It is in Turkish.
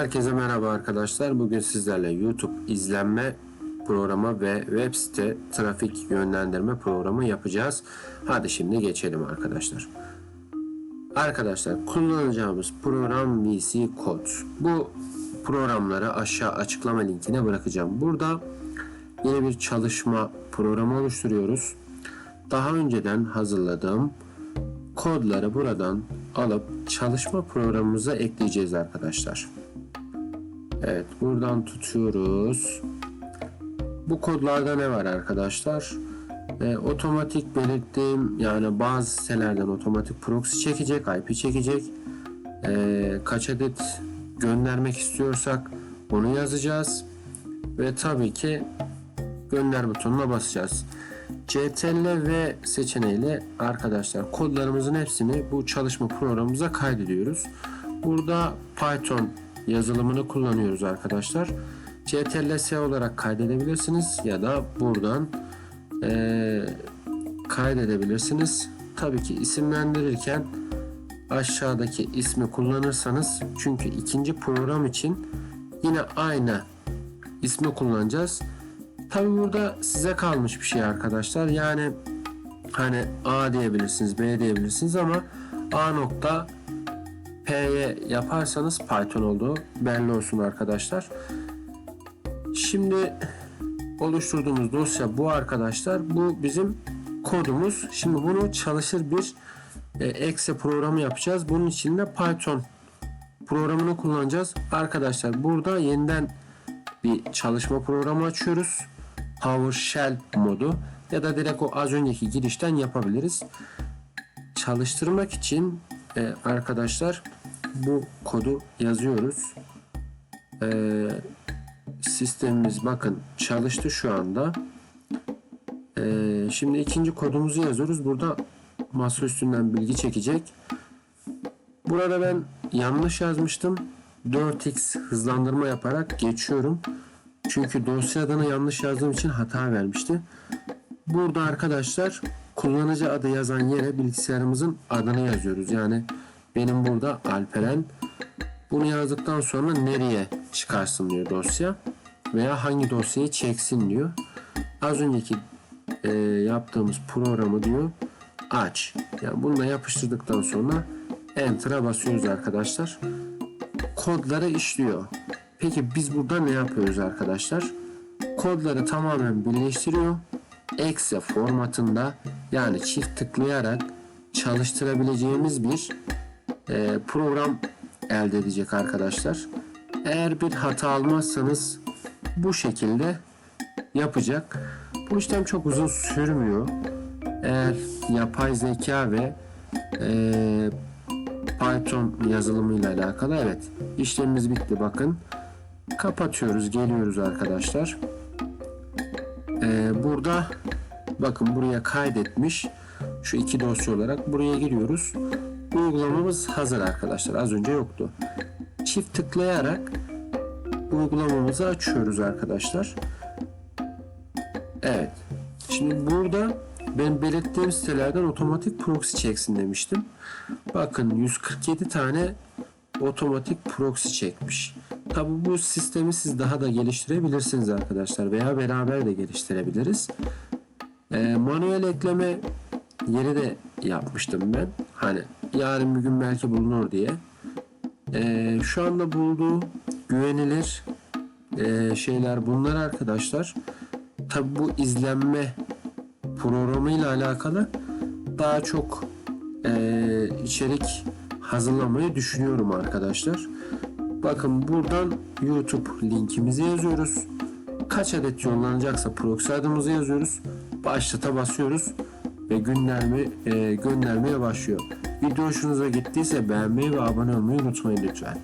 Herkese merhaba arkadaşlar. Bugün sizlerle YouTube izlenme programı ve web site trafik yönlendirme programı yapacağız. Hadi şimdi geçelim arkadaşlar. Arkadaşlar kullanacağımız program VC Code. Bu programları aşağı açıklama linkine bırakacağım. Burada yeni bir çalışma programı oluşturuyoruz. Daha önceden hazırladığım kodları buradan alıp çalışma programımıza ekleyeceğiz arkadaşlar. Evet buradan tutuyoruz. Bu kodlarda ne var arkadaşlar? Ee, otomatik belirttiğim yani bazı sitelerden otomatik proxy çekecek, IP çekecek. Ee, kaç adet göndermek istiyorsak onu yazacağız. Ve tabii ki gönder butonuna basacağız. CTRL ve seçeneğiyle arkadaşlar kodlarımızın hepsini bu çalışma programımıza kaydediyoruz. Burada Python yazılımını kullanıyoruz arkadaşlar. CTRL S olarak kaydedebilirsiniz ya da buradan eee, kaydedebilirsiniz. Tabii ki isimlendirirken aşağıdaki ismi kullanırsanız çünkü ikinci program için yine aynı ismi kullanacağız. Tabii burada size kalmış bir şey arkadaşlar. Yani hani A diyebilirsiniz, B diyebilirsiniz ama A nokta P'ye yaparsanız Python olduğu belli olsun arkadaşlar. Şimdi oluşturduğumuz dosya bu arkadaşlar. Bu bizim kodumuz. Şimdi bunu çalışır bir e, exe programı yapacağız. Bunun için de Python programını kullanacağız. Arkadaşlar burada yeniden bir çalışma programı açıyoruz. PowerShell modu ya da direkt o az önceki girişten yapabiliriz. Çalıştırmak için e, arkadaşlar bu kodu yazıyoruz. E, sistemimiz bakın çalıştı şu anda. E, şimdi ikinci kodumuzu yazıyoruz. Burada masa üstünden bilgi çekecek. Burada ben yanlış yazmıştım. 4x hızlandırma yaparak geçiyorum. Çünkü dosya adını yanlış yazdığım için hata vermişti. Burada arkadaşlar kullanıcı adı yazan yere bilgisayarımızın adını yazıyoruz. Yani benim burada Alperen. Bunu yazdıktan sonra nereye çıkarsın diyor dosya. Veya hangi dosyayı çeksin diyor. Az önceki e, yaptığımız programı diyor aç. Yani bunu da yapıştırdıktan sonra Enter'a basıyoruz arkadaşlar. Kodları işliyor. Peki biz burada ne yapıyoruz arkadaşlar? Kodları tamamen birleştiriyor. Exe formatında yani çift tıklayarak çalıştırabileceğimiz bir e, program elde edecek arkadaşlar. Eğer bir hata almazsanız bu şekilde yapacak. Bu işlem çok uzun sürmüyor. Eğer yapay zeka ve e, Python yazılımıyla alakalı evet işlemimiz bitti bakın kapatıyoruz geliyoruz arkadaşlar Ee, burada bakın buraya kaydetmiş şu iki dosya olarak buraya giriyoruz uygulamamız hazır arkadaşlar az önce yoktu çift tıklayarak uygulamamızı açıyoruz arkadaşlar evet şimdi burada ben belirttiğim sitelerden otomatik proxy çeksin demiştim. Bakın 147 tane otomatik proxy çekmiş. Tabi bu sistemi siz daha da geliştirebilirsiniz arkadaşlar veya beraber de geliştirebiliriz. Ee, manuel ekleme yeri de yapmıştım ben. Hani yarın bir gün belki bulunur diye. Ee, şu anda bulduğu güvenilir e, şeyler bunlar arkadaşlar. Tabi bu izlenme programıyla alakalı daha çok e, içerik hazırlamayı düşünüyorum arkadaşlar. Bakın buradan YouTube linkimizi yazıyoruz. Kaç adet yollanacaksa proxy adımızı yazıyoruz. Başlata basıyoruz ve gönderme, e, göndermeye başlıyor. Video hoşunuza gittiyse beğenmeyi ve abone olmayı unutmayın lütfen.